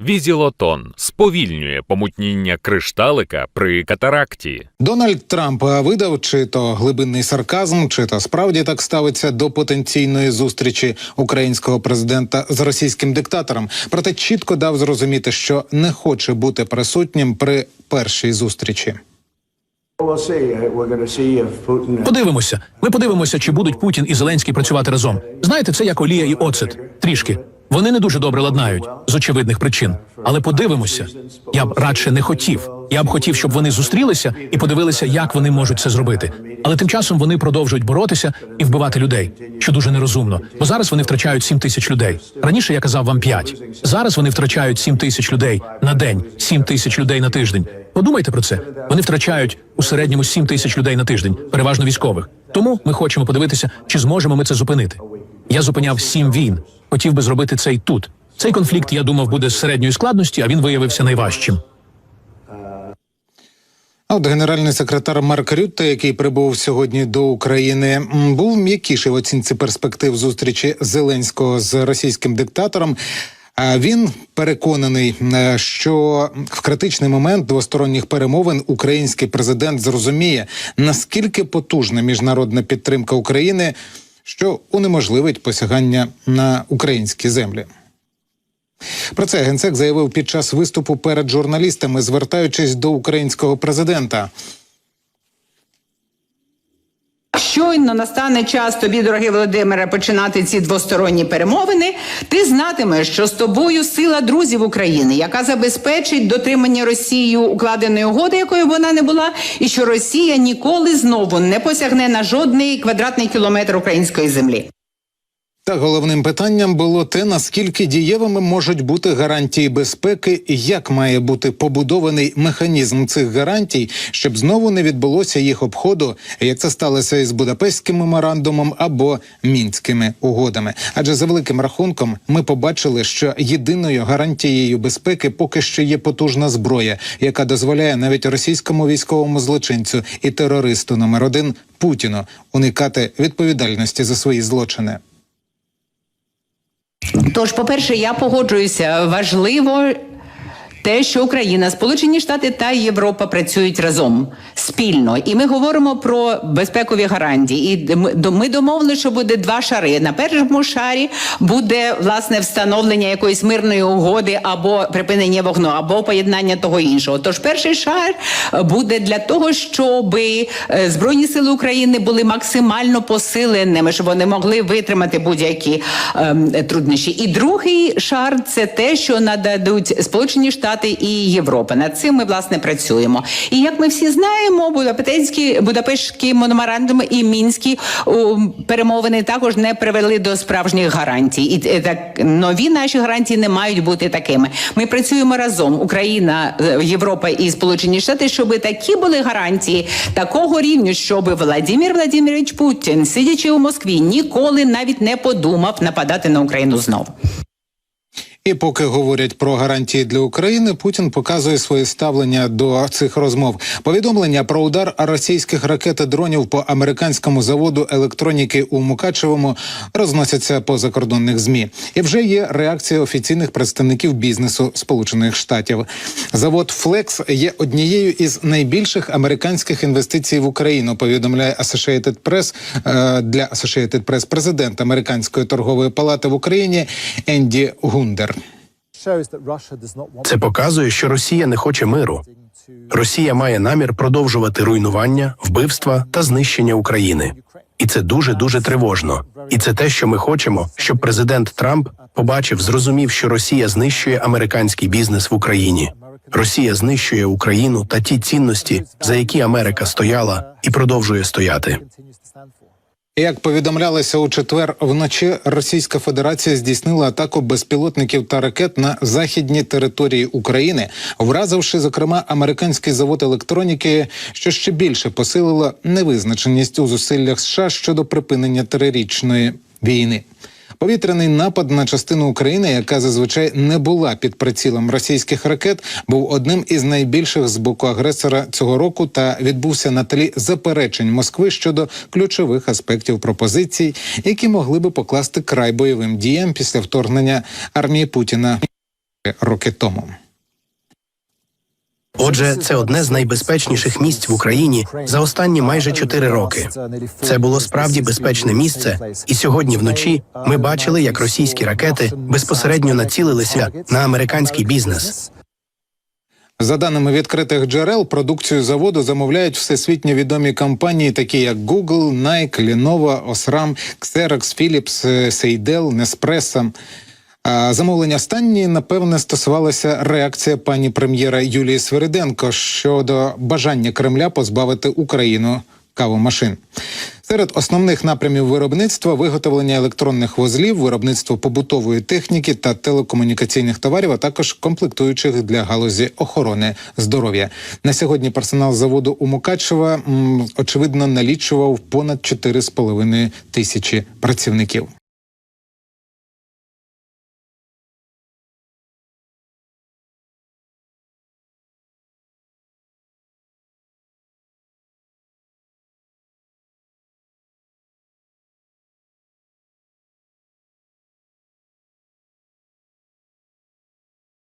Візілотон сповільнює помутніння кришталика при катаракті. Дональд Трамп видав чи то глибинний сарказм, чи то справді так ставиться до потенційної зустрічі українського президента з російським диктатором. Проте чітко дав зрозуміти, що не хоче бути присутнім при першій зустрічі. Подивимося. Ми подивимося, чи будуть Путін і Зеленський працювати разом. Знаєте, це як олія і оцет. Трішки. Вони не дуже добре ладнають з очевидних причин. Але подивимося. Я б радше не хотів. Я б хотів, щоб вони зустрілися і подивилися, як вони можуть це зробити. Але тим часом вони продовжують боротися і вбивати людей, що дуже нерозумно. Бо зараз вони втрачають 7 тисяч людей. Раніше я казав вам 5. Зараз вони втрачають 7 тисяч людей на день, 7 тисяч людей на тиждень. Подумайте про це. Вони втрачають у середньому 7 тисяч людей на тиждень, переважно військових. Тому ми хочемо подивитися, чи зможемо ми це зупинити. Я зупиняв сім війн. Хотів би зробити це й тут. Цей конфлікт, я думав, буде з середньої складності, а він виявився найважчим. А от генеральний секретар Марк Рютте, який прибув сьогодні до України, був м'якіший в оцінці перспектив зустрічі Зеленського з російським диктатором. Він переконаний, е, що в критичний момент двосторонніх перемовин український президент зрозуміє, наскільки потужна міжнародна підтримка України, що унеможливить посягання на українські землі. Про це генсек заявив під час виступу перед журналістами, звертаючись до українського президента. Щойно настане час тобі, дорогий Володимире, починати ці двосторонні перемовини. Ти знатимеш, що з тобою сила друзів України, яка забезпечить дотримання Росією укладеної угоди, якою б вона не була, і що Росія ніколи знову не посягне на жодний квадратний кілометр української землі. Та головним питанням було те, наскільки дієвими можуть бути гарантії безпеки, і як має бути побудований механізм цих гарантій, щоб знову не відбулося їх обходу, як це сталося із Будапештським меморандумом або мінськими угодами. Адже за великим рахунком ми побачили, що єдиною гарантією безпеки поки що є потужна зброя, яка дозволяє навіть російському військовому злочинцю і терористу номер один Путіну уникати відповідальності за свої злочини. Тож, по-перше, я погоджуюся, важливо. Те, що Україна, Сполучені Штати та Європа працюють разом спільно, і ми говоримо про безпекові гарантії. І ми- до- ми домовили, що буде два шари. На першому шарі буде власне встановлення якоїсь мирної угоди або припинення вогну, або поєднання того іншого. Тож перший шар е, буде для того, щоб збройні сили України були максимально посиленими, щоб вони могли витримати будь-які ем, труднощі. І другий шар це те, що нададуть Сполучені Штати і Європа. Над цим ми власне працюємо. І як ми всі знаємо, Будапештські Будапештські меморандуми і мінські о, перемовини також не привели до справжніх гарантій. І е, так нові наші гарантії не мають бути такими. Ми працюємо разом, Україна, е, Європа і Сполучені Штати, щоб такі були гарантії такого рівню, щоб Владимир Владимирович Путін, сидячи у Москві, ніколи навіть не подумав нападати на Україну знову. І поки говорять про гарантії для України, Путін показує своє ставлення до цих розмов. Повідомлення про удар російських ракет і дронів по американському заводу електроніки у Мукачевому розносяться по закордонних змі. І вже є реакція офіційних представників бізнесу Сполучених Штатів. Завод Флекс є однією із найбільших американських інвестицій в Україну. Повідомляє Associated Press е, для Associated Press президент американської торгової палати в Україні Енді Гундер. Це показує, що Росія не хоче миру. Росія має намір продовжувати руйнування, вбивства та знищення України. І це дуже дуже тривожно. І це те, що ми хочемо, щоб президент Трамп побачив, зрозумів, що Росія знищує американський бізнес в Україні. Росія знищує Україну та ті цінності, за які Америка стояла і продовжує стояти. Як повідомлялося у четвер вночі, Російська Федерація здійснила атаку безпілотників та ракет на західній території України, вразивши зокрема американський завод електроніки, що ще більше посилило невизначеність у зусиллях США щодо припинення трирічної війни. Повітряний напад на частину України, яка зазвичай не була під прицілом російських ракет, був одним із найбільших з боку агресора цього року та відбувся на тлі заперечень Москви щодо ключових аспектів пропозицій, які могли би покласти край бойовим діям після вторгнення армії Путіна. роки тому. Отже, це одне з найбезпечніших місць в Україні за останні майже чотири роки. Це було справді безпечне місце, і сьогодні вночі ми бачили, як російські ракети безпосередньо націлилися на американський бізнес. За даними відкритих джерел, продукцію заводу замовляють всесвітньо відомі компанії, такі як Google, Nike, Lenovo, Osram, Xerox, Philips, е, Seidel, Nespresso. Замовлення останньої, напевне, стосувалася реакція пані прем'єра Юлії Свириденко щодо бажання Кремля позбавити Україну кавомашин. Серед основних напрямів виробництва виготовлення електронних вузлів, виробництво побутової техніки та телекомунікаційних товарів, а також комплектуючих для галузі охорони здоров'я. На сьогодні персонал заводу у Мукачева очевидно налічував понад 4,5 тисячі працівників.